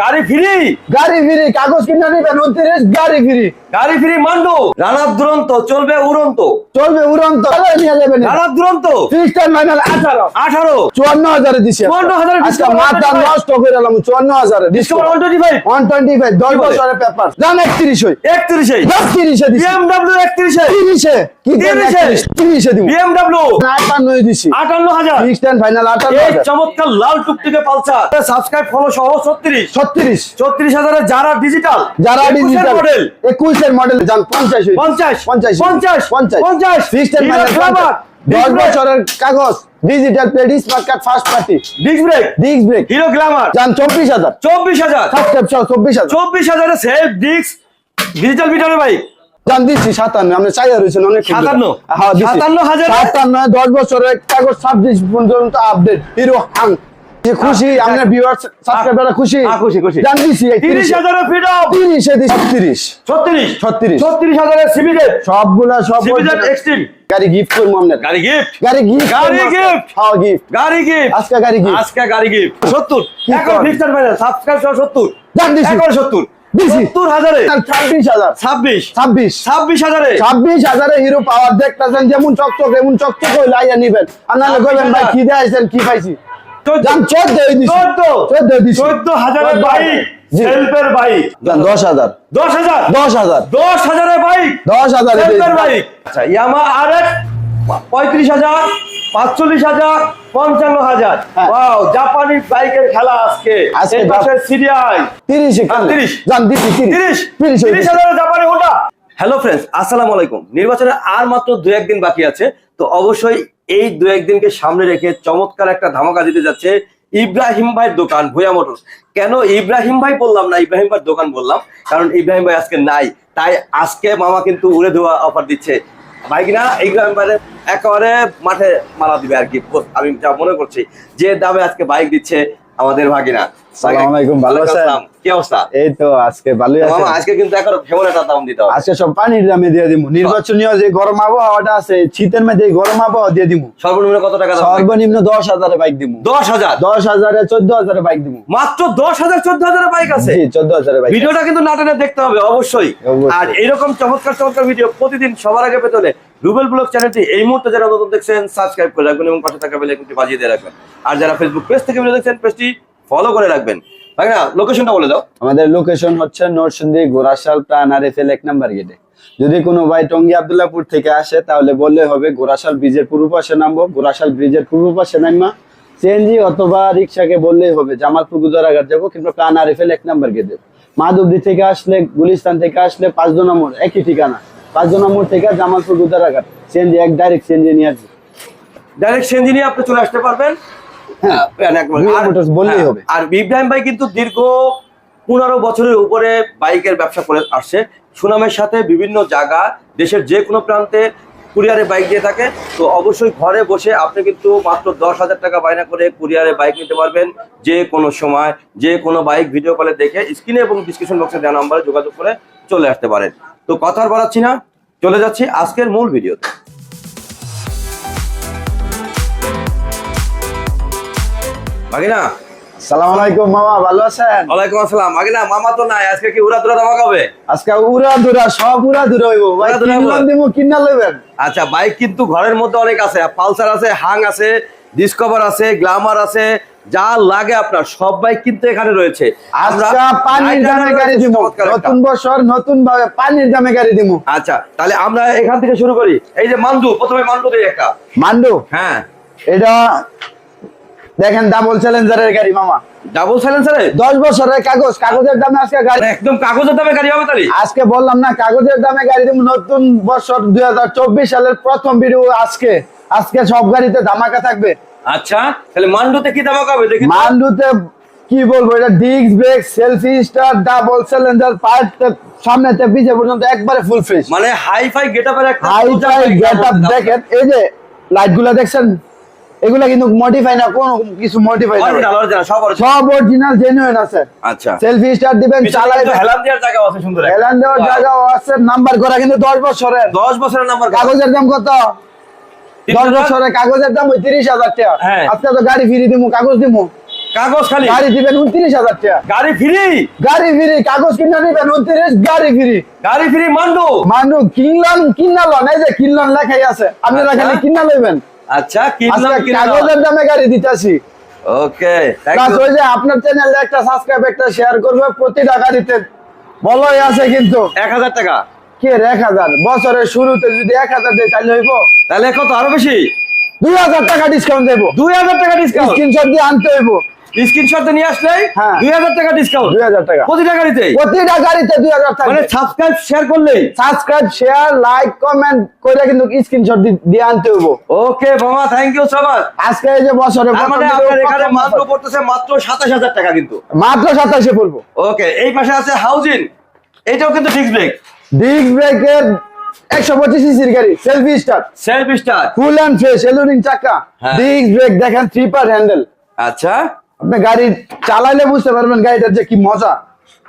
গাড়ি ফ্রি? গাড়ি ফ্রি কাগজ কিনে নিবেন উনত্রিশ গাড়ি ফ্রি। গাড়ি ফ্রি দুরন্ত চলবে উড়ন্ত। চলবে উড়ন্ত নিয়ে যাবেন দুরন্ত? আঠারো। আঠারো? চুয়ান্ন হাজারে দিছি 54,000 আজকে মাথা নষ্ট করে এলাম চুয়ান্ন হাজারে Discover one twenty five one twenty five দশ কি বলে? বছরের পেপার দাম একত্রিশ। হই একত্রিশে একত্রিশে দিছি। বিএমডাব্লিউ একত্রিশে? তিরিশে? কি তিরিশে? তিরিশে দিব। বিএমডাব্লিউ আটান্নই দিছি। আটান্ন হাজার? ফাইনাল আটান্ন চমৎকার লাল টুকটুকে পালসার। সাবস্ক্রাইব ফলো সহ ছত্রিশ। ছত্রিশ। ছত্রিশ হাজারে যারা ডিজিটাল যারা ডিজিটাল মডেল একুশের মডেল যান পঞ্চাশ পঞ্চাশ পঞ্চাশ পঞ্চাশ পঞ্চাশ। পঞ্চাশ। Fixed time Hero final Glamour, দশ বছরের কাগজ digital plate smart card first party disc brake disc brake Hero Glamour যান চব্বিশ হাজার। চব্বিশ হাজার। চব্বিশ হাজার। চব্বিশ হাজারে সেফ ডিস্ক ডিজিটাল মিটারের বাইক জান দিচ্ছি সাতান্ন আপনি রয়েছেন অনেক সাতান্ন? হ্যাঁ সাতান্ন হাজারে? সাতান্ন দশ বছরের কাগজ ছাব্বিশ পর্যন্ত আপডেট হিরো হাং যে খুশি আপনার ভিউয়ার সাবস্ক্রাইবাররা খুশি? খুশি, খুশি। জান দিচ্ছি তিরিশ হাজারে ফ্রিডম তিরিশে দিচ্ছি ছত্রিশ। ছত্রিশ। ছত্রিশ। ছত্রিশ হাজারে সিবিজেড সবগুলা সব সিবিজেড এক্সট্রিম গাড়ি গিফট করব আপনার। গাড়ি গিফট গাড়ি গিফট গাড়ি gift? হ্যাঁ গিফট গাড়ি গিফট আজকে গাড়ি গিফট আজকে গাড়ি গিফট সত্তর। কি এখন করেন? ফাইনাল সাবস্ক্রাইব সহ সত্তর। জান দিছি। এখন সত্তর। হাজারে। ছাব্বিশ হাজার। ছাব্বিশ। ছাব্বিশ। ছাব্বিশ হাজারে। ছাব্বিশ হাজারে হিরো পাওয়ার দেখতেছেন যেমন চকচক এমন চকচক হইলে আইয়া নিবেন। আপনারা কইবেন ভাই কি দেখাইছেন কি পাইছি? চোদ্দ দিছি। চোদ্দ। চোদ্দ দিছি। চোদ্দ হাজারের বাইক সেলফের বাইক। দশ হাজার। দশ হাজার? দশ হাজার। দশ হাজারের বাইক। দশ হাজার সেলফের বাইক। আচ্ছা ইয়ামা আর পঁয়ত্রিশ হাজার পাঁচচল্লিশ হাজার পঞ্চান্ন হাজার। হ্যাঁ। ওয়াও জাপানি বাইকের খেলা আজকে। এই পাশে তিরিশে তিরিশ। যান দিছি তিরিশ। তিরিশ। তিরিশ তিরিশ হাজারের জাপানি হোন্ডা। হ্যালো ফ্রেন্ডস আসসালামু আলাইকুম। নির্বাচনের আর মাত্র দু একদিন বাকি আছে তো অবশ্যই এই দু একদিনকে সামনে রেখে চমৎকার একটা ধামাকা দিতে যাচ্ছে ইব্রাহিম ভাইয়ের দোকান, ভুয়া মোটরস। কেন ইব্রাহিম ভাই বললাম না, ইব্রাহিম ভাইয়ের দোকান বললাম? কারণ ইব্রাহিম ভাই আজকে নাই। তাই আজকে মামা কিন্তু উড়ে ধোয়া অফার দিচ্ছে। ভাই কিনা, ইব্রাহিম ভাইয়ের একেবারে মাঠে মারা দিবে আর কি। আমি যা মনে করছি, যে দামে আজকে বাইক দিচ্ছে আমাদের ভাগিনা। আলাইকুম, ভালো আছেন? কি অবস্থা? এই তো আজকে ভালোই আছে আজকে কিন্তু এখন ভেমন দাম দিতে হবে। আজকে সব পানির দামে দিয়ে দিব নির্বাচনীয় যে গরম আবহাওয়াটা আছে শীতের মধ্যে গরম আবহাওয়া দিয়ে দিব সর্বনিম্ন কত টাকা সর্বনিম্ন দশ হাজারে বাইক দিব দশ হাজার? দশ হাজারে চোদ্দ হাজারে বাইক দিব মাত্র দশ হাজার চোদ্দ হাজার বাইক আছে? জি বাইক ভিডিওটা কিন্তু নাটনে দেখতে হবে অবশ্যই। অবশ্যই। আর এরকম চমৎকার চমৎকার ভিডিও প্রতিদিন সবার আগে পেতে হলে রুবেল ব্লগ চ্যানেলটি এই মুহূর্তে যারা নতুন দেখছেন সাবস্ক্রাইব করে রাখবেন এবং পাশে থাকা বেলে কিন্তু বাজিয়ে দিয়ে রাখবেন। আর যারা ফেসবুক পেজ থেকে ভিডিও দেখছেন পেজটি ফলো করে রাখবেন। ভাই না লোকেশনটা বলে দাও। আমাদের লোকেশন হচ্ছে গোরাশাল এক নাম্বার গেটে যদি কোনো ভাই আবদুল্লাপুর থেকে আসে, তাহলে বললে হবে গোরাশাল ব্রিজের পূর্ব পাশে নামবো। গোরাশাল ব্রিজের পূর্ব পাশে নামবা সিএনজি অথবা রিক্সাকে বললেই হবে, জামালপুর গুজরাঘাট যাব কিংবা প্রাণ আর এক নাম্বার গেটে মাধবদী থেকে আসলে, গুলিস্তান থেকে আসলে পাঁচ দু নম্বর, একই ঠিকানা। পাঁচজন থেকে জামালপুর গুজরাঘাট সিএনজি এক ডাইরেক্ট সিএনজি নিয়ে আসবে। ডাইরেক্ট সেঞ্জি নিয়ে আপনি চলে আসতে পারবেন। হ্যাঁ বললেই হ্যাঁ, হবে। আর ইব্রাহিম ভাই কিন্তু দীর্ঘ পনেরো বছরের উপরে বাইকের ব্যবসা করে আসছে। সুনামের সাথে বিভিন্ন জায়গা দেশের যে কোনো প্রান্তে কুরিয়ারে বাইক দিয়ে থাকে। তো অবশ্যই ঘরে বসে আপনি কিন্তু মাত্র দশ হাজার টাকা বায়না করে কুরিয়ারে বাইক নিতে পারবেন। যে কোনো সময় যে কোনো বাইক ভিডিও কলে দেখে স্ক্রিনে এবং ডিসক্রিপশন বক্সে দেওয়া নাম্বারে যোগাযোগ করে চলে আসতে পারেন। তো কথা আর বাড়াচ্ছি না চলে যাচ্ছি আজকের মূল ভিডিওতে। ভাগিনা সালাম আলাইকুম মামা ভালো আছেন? ওয়ালাইকুম আসসালাম। আগে না মামা তো নাই আজকে কি উড়া দুরা ধামাকা হবে? আজকে উড়া দুরা সব উড়া দুরা হইব। ভাই কিনলাম। কিনা লইবেন? আচ্ছা বাইক কিন্তু ঘরের মধ্যে অনেক আছে পালসার আছে হাং আছে ডিসকভার আছে গ্লামার আছে যা লাগে আপনার সব বাইক কিন্তু এখানে রয়েছে। আমরা পানির দামে গাড়ি দিব নতুন বছর নতুন ভাবে পানির দামে গাড়ি দিব আচ্ছা তাহলে আমরা এখান থেকে শুরু করি। এই যে মান্ডু প্রথমে মান্ডু দিই একটা। মান্ডু হ্যাঁ। এটা দেখেন ডাবল চ্যালেঞ্জারের গাড়ি মামা। ডাবল বছরের কাগজ কাগজের দামে আজকে গাড়ি একদম কাগজের দামে গাড়ি হবে তাহলে? আজকে বললাম না কাগজের দামে গাড়ি দিব নতুন বছর দুই হাজার চব্বিশ সালের প্রথম ভিডিও আজকে। আজকে সব গাড়িতে ধামাকা থাকবে। আচ্ছা তাহলে মান্ডুতে কি ধামাকা হবে? দেখি মান্ডুতে কি বলব এটা disc brake self start double cylinder part সামনে থেকে পিছে পর্যন্ত একবারে ফুল ফ্রেশ মানে হাই ফাই গেটআপের একটা হাই ফাই গেটআপ দেখেন এই যে লাইটগুলা দেখছেন এগুলা কিন্তু মডিফাই না কোন কিছু মডিফাই না। অরিজিনাল অরিজিনাল সব original। সব অরিজিনাল জেনুইন আছে। আচ্ছা। সেলফি স্টার দিবেন চালাই হেলান দেওয়ার জায়গা আছে সুন্দর হেলান দেওয়ার. জায়গাও আছে নাম্বার করা কিন্তু দশ বছরের। দশ বছরের নাম্বার কাগজের দাম কত? দশ বছরের কাগজের দাম ওই তিরিশ হাজার টাকা। হ্যাঁ। আজকে তো গাড়ি ফিরি দিমু কাগজ দিমু। কাগজ খালি? গাড়ি দিবেন উনত্রিশ হাজার টাকা। গাড়ি ফ্রি? গাড়ি ফ্রি কাগজ কিনে নিবেন উনত্রিশ গাড়ি ফ্রি। গাড়ি ফ্রি মান্ডু কিনলাম কিনালন এই যে কিনলাম লেখাই আছে। আপনারা আচ্ছা। খালি কিনা লইবেন। আচ্ছা কাগজের দামে গাড়ি দিতেছি। ওকে ওই যে আপনার চ্যানেলে একটা সাবস্ক্রাইব একটা শেয়ার করবে প্রতিটা গাড়িতে বলাই আছে কিন্তু। এক হাজার টাকা। কে এক হাজার? বছরের শুরুতে যদি এক হাজার দেয় তাহলে হইব? তাহলে কত? আরও বেশি? দুই হাজার টাকা ডিসকাউন্ট দেবো। দুই হাজার টাকা ডিসকাউন্ট স্ক্রিনশট দিয়ে আনতে হইব। স্ক্রিনশট নিয়ে আসলে হ্যাঁ। দুই হাজার টাকা ডিসকাউন্ট দুই হাজার টাকা। প্রতিটা গাড়িতে প্রতিটা গাড়িতে দুই হাজার টাকা মানে সাবস্ক্রাইব শেয়ার করলেই? সাবস্ক্রাইব শেয়ার লাইক কমেন্ট করে কিন্তু স্ক্রিনশট দিয়ে আনতে হইব। ওকে মামা থ্যাংক ইউ সো মাচ আজকে এই যে বছরের মানে আপনার এখানে মাত্র পড়তেছে মাত্র সাতাশ হাজার টাকা কিন্তু। মাত্র সাতাশে পড়ব। ওকে এই পাশে আছে হাউজিং এটাও কিন্তু ফিক্স ব্রেক ডিস্ক ব্রেকের একশো পঁচিশ সিসির গাড়ি selfie start self star full and fresh alluring চাকা। হ্যাঁ। ডিস্ক ব্রেক দেখেন থ্রি পার হ্যান্ডেল আচ্ছা। আপনি গাড়ি চালাইলে বুঝতে পারবেন গাড়িটার যে কি মজা।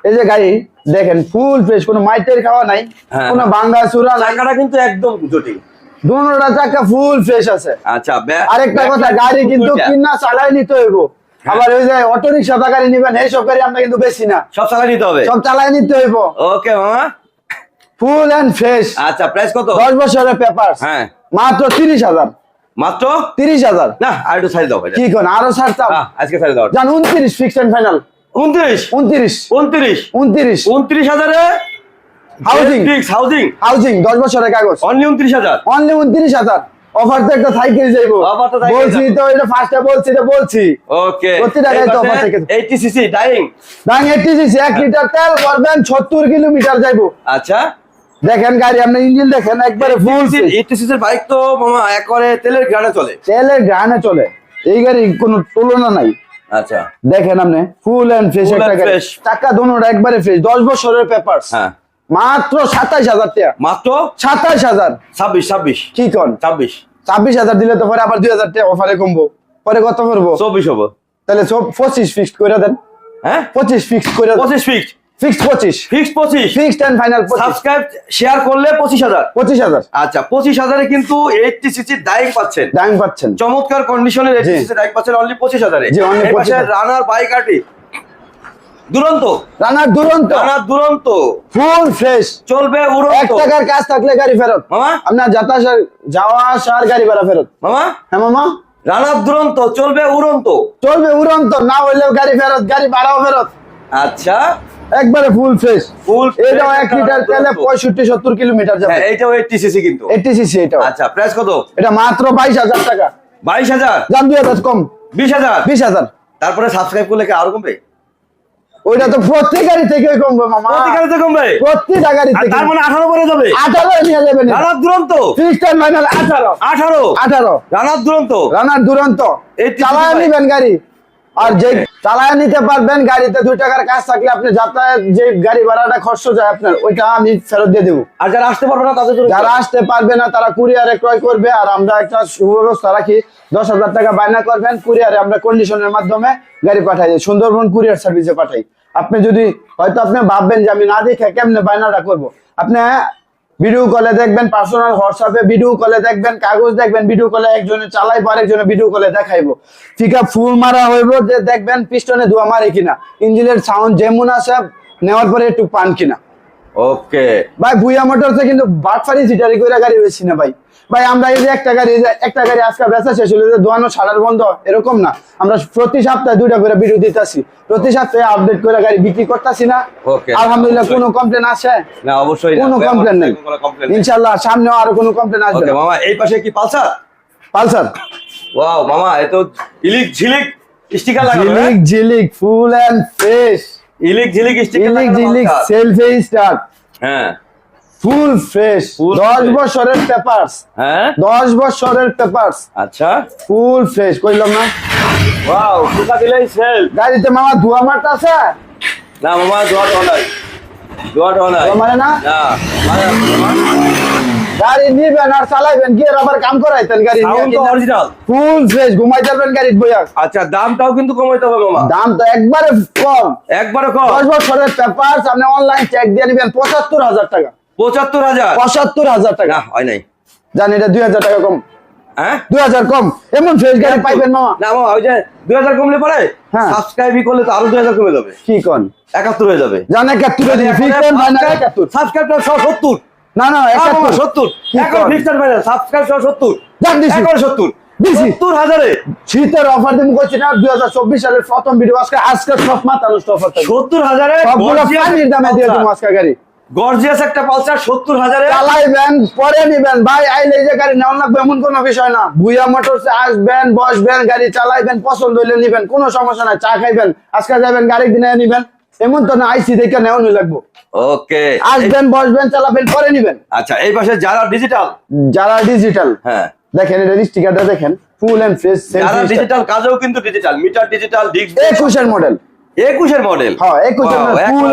এই যে গাড়ি দেখেন ফুল ফ্রেশ কোনো মাইটের খাওয়া নাই হ্যাঁ। কোনো ভাঙ্গা চূড়া চাকাটা কিন্তু একদম জটিল। দুটা চাকা ফুল ফ্রেশ আছে। আচ্ছা আরেকটা কথা গাড়ি কিন্তু। কিনা চালাই নিতে হইব আবার ওই যে অটো রিক্সা গাড়ি নিবেন এইসব গাড়ি আমরা কিন্তু বেশি না। সব চালাই নিতে হবে। সব চালাই নিতে হইব ওকে মামা। Full and fresh. আচ্ছা প্রাইস কত? দশ বছরের পেপার হ্যাঁ। মাত্র তিরিশ হাজার। মাত্র? তিরিশ হাজার। না আর একটু সাইজ দাও কি কোন আরও ছাড়তাম হ্যাঁ, আজকে সাইজ দাও। জান উনত্রিশ ফিক্সড এন্ড ফাইনাল উনত্রিশ? উনত্রিশ। উনত্রিশ? উনত্রিশ। উনত্রিশ হাজারে? Housing. ফিক্স হাউজিং হাউজিং দশ বছরের কাগজ। অনলি উনত্রিশ হাজার? অনলি উনত্রিশ হাজার। অফার তো একটা সাইকেল যাইবো। বলছি তো এটা ফার্স্টে বলছি এটা বলছি। ওকে প্রতিটা গাড়ি তো offer থেকে। এইটি সিসি ডাইং দাং এইটি সিসি এক লিটার তেল করবেন কিলোমিটার যাইবো। আচ্ছা। দেখেন গাড়ি আপনি ইঞ্জিন দেখেন একবারে ফুল এইটি সিসির বাইক তো মামা একবারে তেলের গ্রানে চলে। তেলের গানে চলে। এই গাড়ি কোনো তুলনা নাই। আচ্ছা। দেখেন আপনি ফুল এন্ড ফ্রেশ একটা গাড়ি। টাকা দোনোটা একবারে ফ্রেশ দশ বছরের পেপার হ্যাঁ। মাত্র সাতাইশ হাজার টাকা। মাত্র? সাতাইশ হাজার। ছাব্বিশ ছাব্বিশ। কি কন? ছাব্বিশ। ছাব্বিশ হাজার দিলে তো পরে আবার দুই হাজার টাকা অফারে কমবো। পরে কত করব? চব্বিশ হব। তাহলে সব পঁচিশ ফিক্সড করে দেন। হ্যাঁ? পঁচিশ ফিক্সড করে দেন। পঁচিশ ফিক্সড ফিক্সড পঁচিশ। ফিক্সড পঁচিশ। ফিক্সড এন্ড ফাইনাল পঁচিশ। সাবস্ক্রাইব শেয়ার করলে পঁচিশ হাজার। পঁচিশ হাজার। আচ্ছা পঁচিশ হাজারে কিন্তু এইটটি সিসির ডাইং পাচ্ছেন। দাম পাচ্ছেন। চমৎকার কন্ডিশনের এইটটি জি। ডাইং পাচ্ছেন অনলি পঁচিশ হাজারে। জি, only 25,000 রানার বাইক আটি দুরন্ত। রানার দুরন্ত। রানার দুরন্ত। ফুল ফ্রেশ চলবে এক উড়ন্ত টাকার কাজ থাকলে গাড়ি ফেরত। মামা? আপনার যাতা আসার- যাওয়া আসার গাড়ি ভাড়া ফেরত। মামা? হ্যাঁ মামা? রানার দুরন্ত চলবে উড়ন্ত। চলবে উড়ন্ত। না হইলেও গাড়ি ফেরত গাড়ি ভাড়াও ফেরত। আচ্ছা। একবারে ফুল ফ্রেশ ফুল এটাও এক লিটার তেলে পঁয়ষট্টি সত্তর কিলোমিটার যাবে। হ্যাঁ এইটাও এইটটি সিসি কিন্তু। এইটি সিসি এটাও। আচ্ছা প্রাইস কত? এটা মাত্র বাইশ হাজার টাকা। বাইশ হাজার? যান দুই হাজার কম। বিশ হাজার? বিশ হাজার। তারপরে সাবস্ক্রাইব করলে কি আরও কমবে? ওইটা তো প্রত্যেক গাড়ি থেকে কমবে মামা। প্রতি গাড়িতে কমবে? প্রত্যেকটা গাড়ি থেকে তার মানে আঠারো পরে যাবে? আঠারো নিয়ে যাবেন রানার দুরন্ত? ফিক্সড ফাইনাল আঠারো। আঠারো? আঠারো। রানার দুরন্ত? রানার দুরন্ত। চালায় নিবেন গাড়ি। আর যে চালায় নিতে পারবেন গাড়িতে দুই টাকার কাজ থাকলে আপনি যাতায়াত যে গাড়ি ভাড়াটা খরচ যায় আপনার ওইটা আমি ফেরত দিয়ে দেবো। আর যারা আসতে পারবে না তাদের যারা আসতে পারবে না তারা কুরিয়ারে ক্রয় করবে আর আমরা একটা সুব্যবস্থা রাখি দশ হাজার টাকা বায়না করবেন কুরিয়ারে আমরা কন্ডিশনের মাধ্যমে গাড়ি পাঠাই দিই সুন্দরবন কুরিয়ার সার্ভিসে পাঠাই। আপনি যদি হয়তো আপনি ভাববেন যে আমি না দেখে কেমনে বায়নাটা করব? আপনি ভিডিও কলে দেখবেন পার্সোনাল হোয়াটসঅ্যাপে ভিডিও কলে দেখবেন কাগজ দেখবেন ভিডিও কলে একজনে চালাই পারে একজনে ভিডিও কলে দেখাইবো। ফিকা ফুল মারা হইব যে দেখবেন পিস্টনে ধোয়া মারে কিনা। ইঞ্জিনের সাউন্ড যেমন আসে নেওয়ার পরে একটু পান কিনা। ওকে ভাই ভুইয়া মোটরসে কিন্তু বাটফারি জিটারি করে গাড়ি বেশি না ভাই। ভাই আমরা এই যে একটা গাড়ি যে একটা গাড়ি আজকে বেচা শেষ হলো যে দোয়ানো সারার বন্ধ এরকম না। আমরা প্রতি সপ্তাহে দুইটা করে ভিডিও দিতেছি। প্রতি সপ্তাহে আপডেট করে গাড়ি বিক্রি করতেছি না. আলহামদুলিল্লাহ কোনো কমপ্লেন আসে? না অবশ্যই কোনো কমপ্লেন নেই। ইনশাল্লাহ সামনেও আরও কোনো কমপ্লেন আসবে। ওকে মামা এই পাশে কি পালসার? পালসার। ওয়াও মামা এ তো ইলিক ঝিলিক স্টিকার লাগানো ইলিক ঝিলিক ফুল এন্ড ফ্রেশ ইলিক ঝিলিক স্টিকার লাগানো ঝিলিক সেলফি স্টার হ্যাঁ। Full fresh. Full দশ fresh। বছরের পেপারস। হ্যাঁ? দশ বছরের পেপারস। আচ্ছা। Full fresh. কইলাম না? ওয়াও সুতা দিলেই সেল? গাড়িতে মামা ধোয়া মারতে আছে? না মামা দোয়া টোয়া নাই। দোয়া টোয়া নাই। ধোয়া মারে না? না মানে গাড়ি নিবেন আর চালাইবেন গিয়ে আবার কাম করাইতেন গাড়ি তো অরিজিনাল ফুল ফ্রেশ ঘুমাই যাবেন গাড়ি বইয়া। আচ্ছা দামটাও কিন্তু কমাইতে হবে মামা। দাম তো একবারে কম। একবারে কম। দশ বছরের পেপার আপনি অনলাইন চেক দিয়ে নিবেন পঁচাত্তর হাজার টাকা। পঁচাত্তর হাজার? পঁচাত্তর হাজার টাকা। হয় নাই। জানি এটা দুই হাজার টাকা কম। হ্যাঁ? দুই হাজার কম। এমন ফ্রেশ গাড়ি পাইবেন মামা। না মামা ওই যে দুই হাজার কমলে পরে? হ্যাঁ। সাবস্ক্রাইবই করলে তো আরও দুই হাজার কমে যাবে। কি কন? একাত্তর হয়ে যাবে। জান একাত্তর ফিক্স একাত্তর সাবস্ক্রাইব সত্তর। না না একাত্তর। সত্তর। এখন কর? ফিক্সড সাবস্ক্রাইব সহ সত্তর। দাম দিছি। এখন সত্তর। সত্তর হাজারে। শীতের অফার দিন করছি না দুই হাজার চব্বিশ সালের প্রথম ভিডিও আজকে আজকে সব অফার সত্তর হাজারে সবগুলো দামে দিয়ে দেবো আজকে গাড়ি। গর্জিয়াস একটা পালসার সত্তর হাজারে চালাইবেন পরে নিবেন। ভাই আইলে যে গাড়ি লাগবে এমন কোনো বিষয় না। ভুইয়া মোটরসে আসবেন বসবেন গাড়ি চালাইবেন পছন্দ হইলে নিবেন কোনো সমস্যা নাই চা খাইবেন আজকে যাবেন গাড়ি কিনে নিবেন এমন তো না আইসি দেখে নেওয়ানি লাগবো। ওকে আসবেন বসবেন চালাবেন পরে নিবেন। আচ্ছা এই পাশে যারা ডিজিটাল যারা ডিজিটাল হ্যাঁ। দেখেন এটা স্টিকারটা দেখেন ফুল এন্ড ফ্রেশ যারা ডিজিটাল কাজেও কিন্তু ডিজিটাল মিটার ডিজিটাল ডিস্ক একুশের মডেল একুশের মডেল হ্যাঁ একুশের ফুল।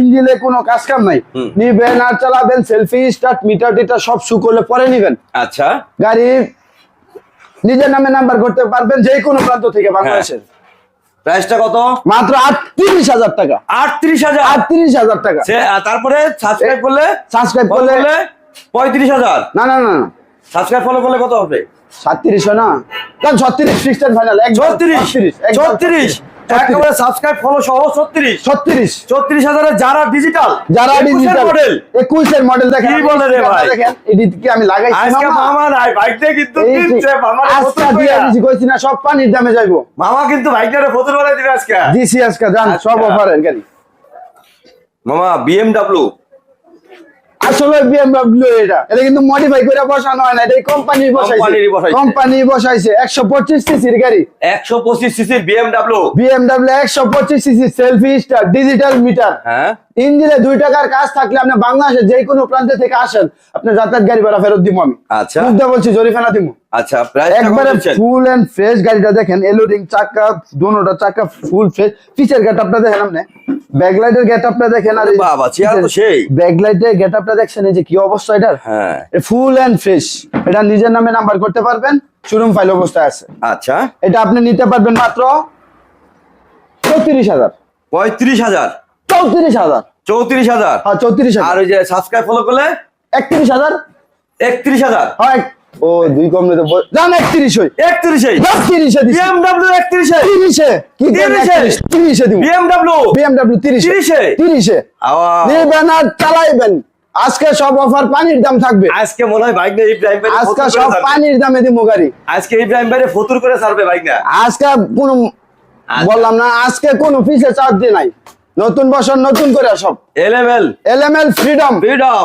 ইঞ্জিনে কোনো কাজ কাম নাই। নিবেন আর চালাবেন সেলফি স্টার্ট মিটার টিটার সব শু করলে পরে নিবেন। আচ্ছা। নিজের নামে নাম্বার করতে পারবেন যে কোনো প্রান্ত থেকে বাংলাদেশের। প্রাইসটা কত? মাত্র আটত্রিশ হাজার টাকা। আটত্রিশ হাজার? আটত্রিশ হাজার টাকা। তারপরে সাবস্ক্রাইব করলে? সাবস্ক্রাইব করলে পঁয়ত্রিশ হাজার? না না না সাবস্ক্রাইব ফলো করলে কত হবে? সাতত্রিশ না? কারণ ছত্রিশ ফিক্সড ফাইনাল ছত্রিশ ছত্রিশ একেবারে সাবস্ক্রাইব ফলো সহ ছত্রিশ। ছত্রিশ। ছত্রিশ হাজারে যারা ডিজিটাল যারা ডিজিটাল মডেল একুশের মডেল দেখেন কি বলে রে ভাই? দেখেন আমি লাগাইছি আজকে মামা? নাই বাইকটা কিন্তু কিনছে মামা আজকে দিয়া দিছি কইছি না সব পানির দামে যাইবো। মামা কিন্তু বাইকটারে ফতুর বানাই দিবে আজকে। দিছি আজকে জান আচ্ছা। সব অফারের গাড়ি। মামা বিএমডব্লিউ আসলে বিএমডব্লিউ এটা। এটা কিন্তু মডিফাই করে বসানো হয় না এটা কোম্পানি বসাইছে। কোম্পানি বসাইছে। একশো পঁচিশ সিসির গাড়ি। একশো পঁচিশ সিসির বিএমডব্লিউ বিএমডব্লিউ একশো পঁচিশ CC selfie star digital meter হ্যাঁ। ইঞ্জিনে দুই টাকার কাজ থাকলে আপনি বাংলাদেশের যে কোনো প্রান্তে থেকে আসেন আপনি যাতায়াত গাড়ি ভাড়া ফেরত দিব আমি। আচ্ছা। বলছি জরিফানা দিব। আচ্ছা একবারে ফুল এন্ড ফ্রেশ গাড়িটা দেখেন এলোডিং চাকা চাকা ফুল ফ্রেশ পিছের গেট আপটা দেখেন আপনি। ব্যাকলাইটের গেট আপটা দেখেন আর বাবা, তো সেই। ব্যাকলাইটের গেট আপটা দেখছেন এই যে কি অবস্থা এটার? হ্যাঁ। ফুল এন্ড ফ্রেশ এটা নিজের নামে নাম্বার করতে পারবেন শোরুম ফাইল অবস্থায় আছে। আচ্ছা। এটা আপনি নিতে পারবেন মাত্র চৌত্রিশ হাজার। পঁয়ত্রিশ হাজার? চৌত্রিশ হাজার। চৌত্রিশ হাজার? হ্যাঁ চৌত্রিশ আর ওই যে সাবস্ক্রাইব ফলো করলে? একত্রিশ হাজার। একত্রিশ হাজার? হয়। ও দুই কম নিতে বল- জান একত্রিশ হই। একত্রিশে একত্রিশে দিছি। বিএমডব্লিউ একত্রিশে তিরিশে। কি তিরিশে? তিরিশে দিব। বিএমডব্লিউ বিএমডব্লিউ তিরিশে। তিরিশে? তিরিশে। নেবেন আর চালাইবেন। আজকে সব অফার পানির দাম থাকবে। আজকে মনে হয় বাইক নিয়ে ইব্রাহিম ভাই আজকে সব পানির দামে দিব গাড়ি। আজকে ইব্রাহিম ভাই ফতুর করে ছাড়বে বাইক না আজকে কোনো আচ্ছা। বললাম না আজকে কোনো পিছে চার্জ দিয়ে নাই। নতুন বছর নতুন করে সব। এলেভেল এলএমএল ফ্রিডম ফ্রিডম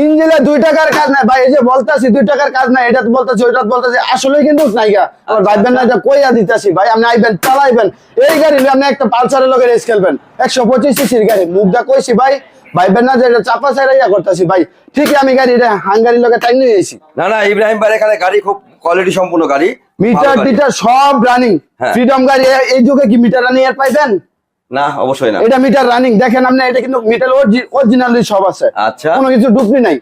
ইঞ্জিনে দুই টাকার কাজ নাই। ভাই এই যে বলতাছি দুই টাকার কাজ নাই এটা বলতেছি ওইটা বলতেছি আসলে কিন্তু নাই গা। আমার ভাইবেন না যে কইয়া দিতেছি ভাই আপনি আইবেন চালাইবেন। এই গাড়ি আপনি একটা পালসারের লোকের রেস খেলবেন। একশো পঁচিশ সিসির গাড়ি। মুখটা কইছি ভাই ভাইবেন না যে এটা চাপা ছাড়াইয়া করতেছি ভাই। ঠিকই আমি গাড়ি এটা হাঙ্গারি লোকের টাইম নিয়ে এসেছি না না ইব্রাহিম ভাই এখানে গাড়ি খুব কোয়ালিটি সম্পূর্ণ গাড়ি। মিটার টিটার সব রানিং হ্যাঁ। ফ্রিডম গাড়ি এই যুগে কি মিটার রানিং এর পাইবেন? না অবশ্যই না। এটা মিটার রানিং দেখেন আপনি এটা কিন্তু মিটার অরিজিনালি সব আছে। আচ্ছা। কোনো কিছু ডুপলি নাই।